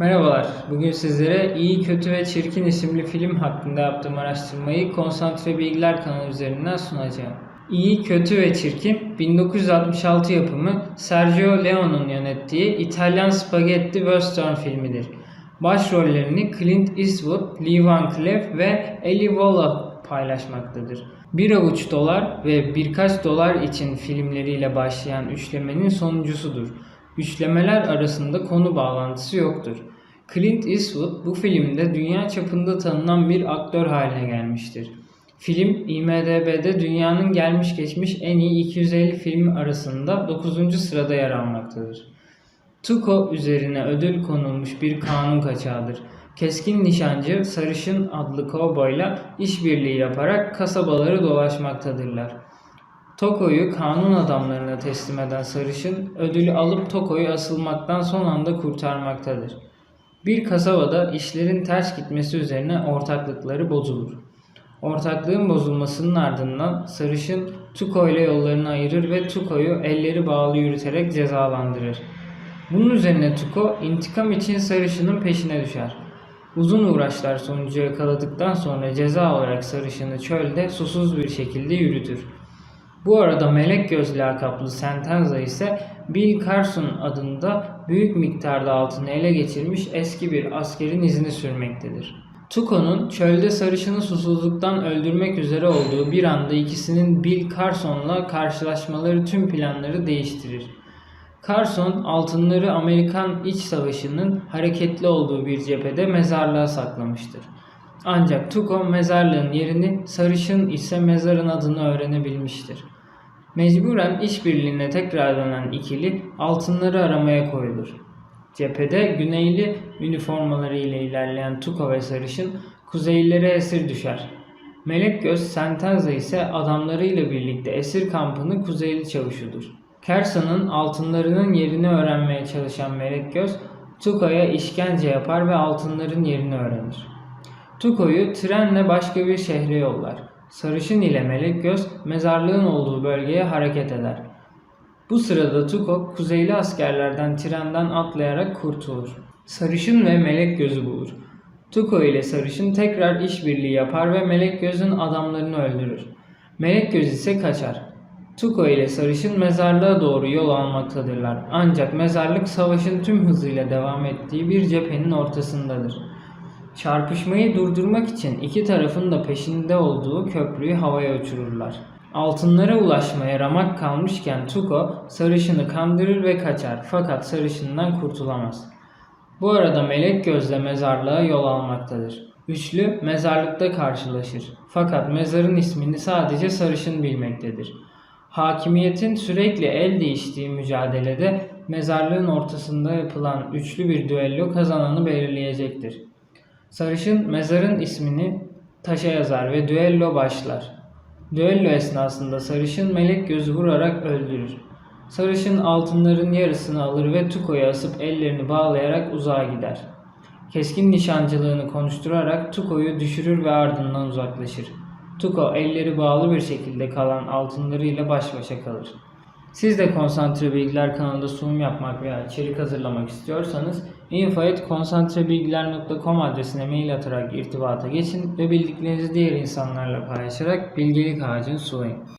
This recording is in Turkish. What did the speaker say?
Merhabalar. Bugün sizlere İyi, Kötü ve Çirkin isimli film hakkında yaptığım araştırmayı Konsantre Bilgiler kanalı üzerinden sunacağım. İyi, Kötü ve Çirkin 1966 yapımı Sergio Leone'un yönettiği İtalyan spagetti western filmidir. Başrollerini Clint Eastwood, Lee Van Cleef ve Eli Wallach paylaşmaktadır. Bir avuç dolar ve birkaç dolar için filmleriyle başlayan üçlemenin sonuncusudur. Üçlemeler arasında konu bağlantısı yoktur. Clint Eastwood bu filmde dünya çapında tanınan bir aktör haline gelmiştir. Film IMDb'de dünyanın gelmiş geçmiş en iyi 250 film arasında 9. sırada yer almaktadır. Tuco üzerine ödül konulmuş bir kanun kaçağıdır. Keskin nişancı Sarışın adlı kovboyla işbirliği yaparak kasabaları dolaşmaktadırlar. Toko'yu kanun adamlarına teslim eden Sarışın ödülü alıp Toko'yu asılmaktan son anda kurtarmaktadır. Bir kasabada işlerin ters gitmesi üzerine ortaklıkları bozulur. Ortaklığın bozulmasının ardından Sarışın Tuko ile yollarını ayırır ve Tuko'yu elleri bağlı yürüterek cezalandırır. Bunun üzerine Tuko intikam için Sarışın'ın peşine düşer. Uzun uğraşlar sonucu yakaladıktan sonra ceza olarak Sarışın'ı çölde susuz bir şekilde yürütür. Bu arada Melek Göz lakaplı Sentenza ise Bill Carson adında büyük miktarda altını ele geçirmiş eski bir askerin izini sürmektedir. Tuco'nun çölde sarışını susuzluktan öldürmek üzere olduğu bir anda ikisinin Bill Carson'la karşılaşmaları tüm planları değiştirir. Carson altınları Amerikan İç Savaşı'nın hareketli olduğu bir cephede mezarlığa saklamıştır. Ancak Tuco mezarlığın yerini, sarışın ise mezarın adını öğrenebilmiştir. Mecburen işbirliğine tekrar dönen ikili altınları aramaya koyulur. Cephede güneyli üniformaları ile ilerleyen Tuco ve sarışın kuzeylilere esir düşer. Melek Göz Sentenza ise adamlarıyla birlikte esir kampını kuzeyli çavuşudur. Kersa'nın altınlarının yerini öğrenmeye çalışan Melek Göz, Tuco'ya işkence yapar ve altınların yerini öğrenir. Tuko'yu trenle başka bir şehre yollar. Sarışın ile Melek Göz mezarlığın olduğu bölgeye hareket eder. Bu sırada Tuko kuzeyli askerlerden trenden atlayarak kurtulur. Sarışın ve Melek Göz'ü bulur. Tuko ile Sarışın tekrar işbirliği yapar ve Melek Göz'ün adamlarını öldürür. Melek Göz ise kaçar. Tuko ile Sarışın mezarlığa doğru yol almaktadırlar. Ancak mezarlık savaşın tüm hızıyla devam ettiği bir cephenin ortasındadır. Çarpışmayı durdurmak için iki tarafın da peşinde olduğu köprüyü havaya uçururlar. Altınlara ulaşmaya ramak kalmışken Tuko sarışını kandırır ve kaçar fakat sarışından kurtulamaz. Bu arada melek gözle mezarlığa yol almaktadır. Üçlü mezarlıkta karşılaşır fakat mezarın ismini sadece sarışın bilmektedir. Hakimiyetin sürekli el değiştiği mücadelede mezarlığın ortasında yapılan üçlü bir düello kazananı belirleyecektir. Sarışın mezarın ismini taşa yazar ve düello başlar. Düello esnasında sarışın melek gözü vurarak öldürür. Sarışın altınların yarısını alır ve Tuko'yu asıp ellerini bağlayarak uzağa gider. Keskin nişancılığını konuşturarak Tuko'yu düşürür ve ardından uzaklaşır. Tuko elleri bağlı bir şekilde kalan altınlarıyla baş başa kalır. Siz de Konsantre Bilgiler kanalında sunum yapmak veya içerik hazırlamak istiyorsanız info.konsantrebilgiler.com adresine mail atarak irtibata geçin ve bildiklerinizi diğer insanlarla paylaşarak bilgelik ağacını sulayın.